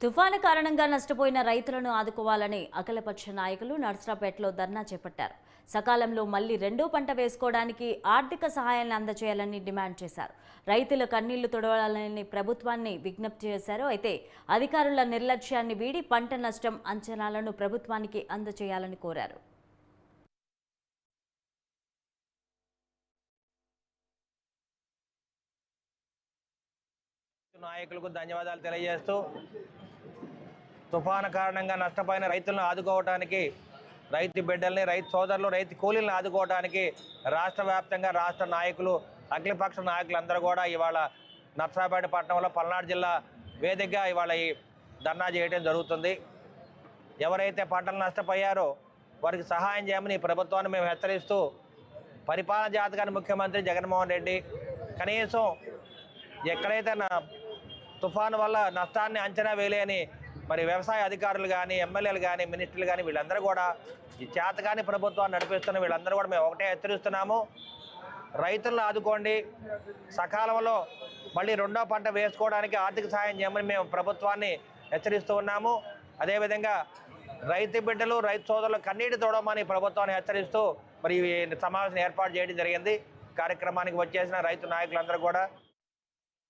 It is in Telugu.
తుఫాను కారణంగా నష్టపోయిన రైతులను ఆదుకోవాలని అఖిలపక్ష నాయకులు నర్సరాపేటలో ధర్నా చేపట్టారు. సకాలంలో మళ్ళీ రెండో పంట వేసుకోవడానికి ఆర్థిక సహాయాన్ని అందజేయాలని డిమాండ్ చేశారు. రైతుల కన్నీళ్ళు తొడవాలని ప్రభుత్వాన్ని విజ్ఞప్తి చేశారు. అయితే అధికారుల నిర్లక్ష్యాన్ని వీడి పంట నష్టం అంచనాలను ప్రభుత్వానికి అందజేయాలని కోరారు. నాయకులకు ధన్యవాదాలు తెలియజేస్తూ తుఫాను కారణంగా నష్టపోయిన రైతులను ఆదుకోవడానికి రైతు బిడ్డల్ని రైతు సోదరులు రైతు కూలీలను ఆదుకోవడానికి రాష్ట్ర వ్యాప్తంగా రాష్ట్ర నాయకులు అఖిలపక్ష నాయకులందరూ కూడా ఇవాళ నర్సరాపేట పట్టణంలో పల్నాడు జిల్లా వేదికగా ఇవాళ ఈ ధర్నా చేయడం జరుగుతుంది. ఎవరైతే పంటలు నష్టపోయారో వారికి సహాయం చేయమని ప్రభుత్వాన్ని మేము హెచ్చరిస్తూ పరిపాలన జాతకాన్ని ముఖ్యమంత్రి జగన్మోహన్ రెడ్డి కనీసం ఎక్కడైతే నా తుఫాను వల్ల నష్టాన్ని అంచనా వేయలేని మరి వ్యవసాయ అధికారులు కానీ ఎమ్మెల్యేలు కానీ మినిస్టర్లు కానీ వీళ్ళందరూ కూడా ఈ చేతగాని ప్రభుత్వాన్ని నడిపిస్తున్న వీళ్ళందరూ కూడా మేము ఒకటే హెచ్చరిస్తున్నాము. రైతులను ఆదుకోండి. సకాలంలో మళ్ళీ రెండో పంట వేసుకోవడానికి ఆర్థిక సహాయం చేయమని మేము ప్రభుత్వాన్ని హెచ్చరిస్తూ ఉన్నాము. అదేవిధంగా రైతు బిడ్డలు రైతు సోదరులు కన్నీటి తోడమని ప్రభుత్వాన్ని హెచ్చరిస్తూ మరి ఈ సమావేశం ఏర్పాటు చేయడం జరిగింది. కార్యక్రమానికి వచ్చేసిన రైతు నాయకులందరూ కూడా